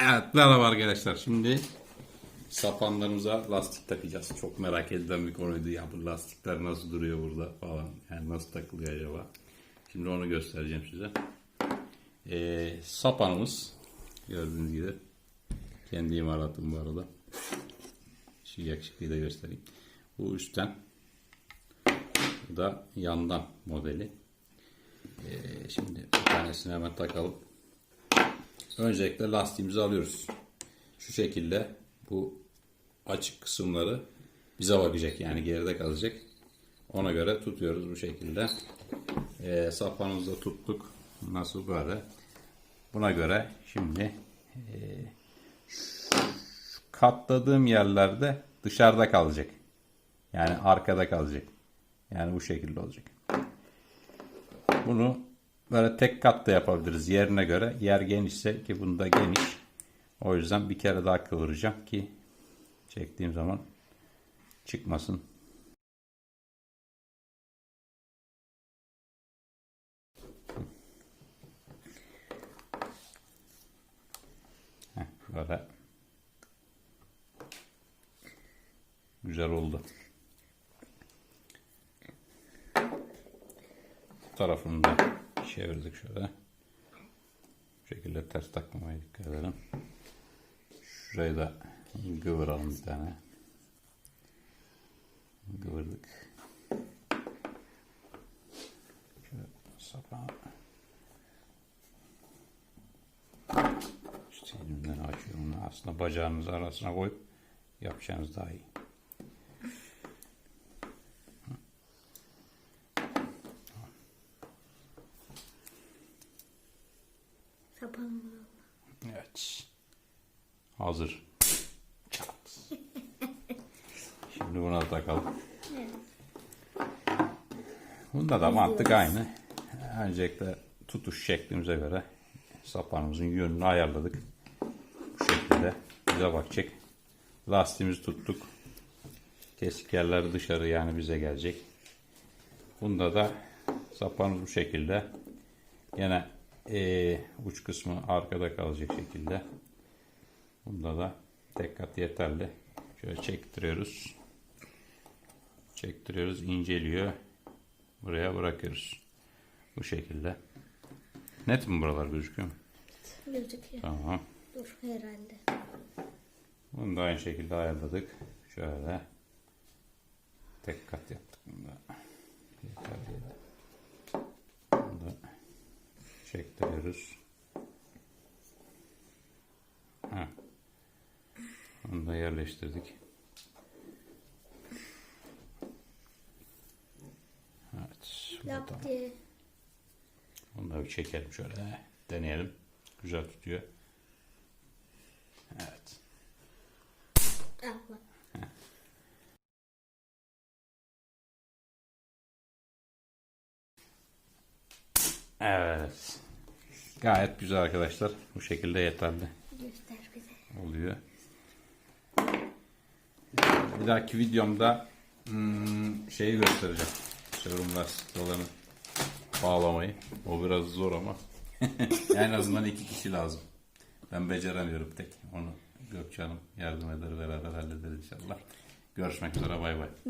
Evet merhaba arkadaşlar. Şimdi sapanlarımıza lastik takacağız. Çok merak edilen bir konuydu. Ya bu lastikler nasıl duruyor burada falan. Yani nasıl takılıyor acaba? Şimdi onu göstereceğim size. Ee, sapanımız gördüğünüz gibi kendi imalatım bu arada. Şu yakışıklıyı da göstereyim. Bu üstten bu da yandan modeli. Ee, şimdi bir tanesini hemen takalım. Öncelikle lastiğimizi alıyoruz. Şu şekilde bu açık kısımları bize bakacak yani geride kalacak. Ona göre tutuyoruz bu şekilde. Ee, sapanımızı tuttuk. Nasıl böyle? Buna göre şimdi e, katladığım yerlerde dışarıda kalacak. Yani arkada kalacak. Yani bu şekilde olacak. Bunu böyle tek kat da yapabiliriz yerine göre. Yer genişse ki bunda geniş. O yüzden bir kere daha kıvıracağım ki çektiğim zaman çıkmasın. Heh, böyle güzel oldu. tarafını da çevirdik şöyle. Bu şekilde ters takmamaya dikkat edelim. Şurayı da kıvıralım bir tane. Kıvırdık. Şöyle sapağı işte elimden açıyorum. Aslında bacağınızı arasına koyup yapacağınız daha iyi. Sapalım Evet. Hazır. Çat. Şimdi buna da takalım. Bunda da mantık aynı. Öncelikle tutuş şeklimize göre sapanımızın yönünü ayarladık. Bu şekilde bize bakacak. Lastiğimizi tuttuk. Kesik yerler dışarı yani bize gelecek. Bunda da sapanımız bu şekilde. Yine eee, uç kısmı arkada kalacak şekilde. Bunda da tek kat yeterli. Şöyle çektiriyoruz. Çektiriyoruz. inceliyor. Buraya bırakıyoruz. Bu şekilde. Net mi buralar gözüküyor mu? gözüküyor. Tamam. Dur herhalde. Bunu da aynı şekilde ayarladık. Şöyle. Tek kat yaptık bunu da. Yeterli. Bunu da çektiriyoruz. Ha. Bunu da yerleştirdik. Evet. Diye. Bunu da bir çekelim şöyle. Deneyelim. Güzel tutuyor. Evet. Allah. Evet. Gayet güzel arkadaşlar. Bu şekilde yeterli Göster bize. oluyor. Bir dahaki videomda hmm, şeyi göstereceğim. Showroom lastiklerini bağlamayı. O biraz zor ama. en azından iki kişi lazım. Ben beceremiyorum tek. Onu Gökçe Hanım yardım eder beraber hallederiz inşallah. Görüşmek üzere bay bay.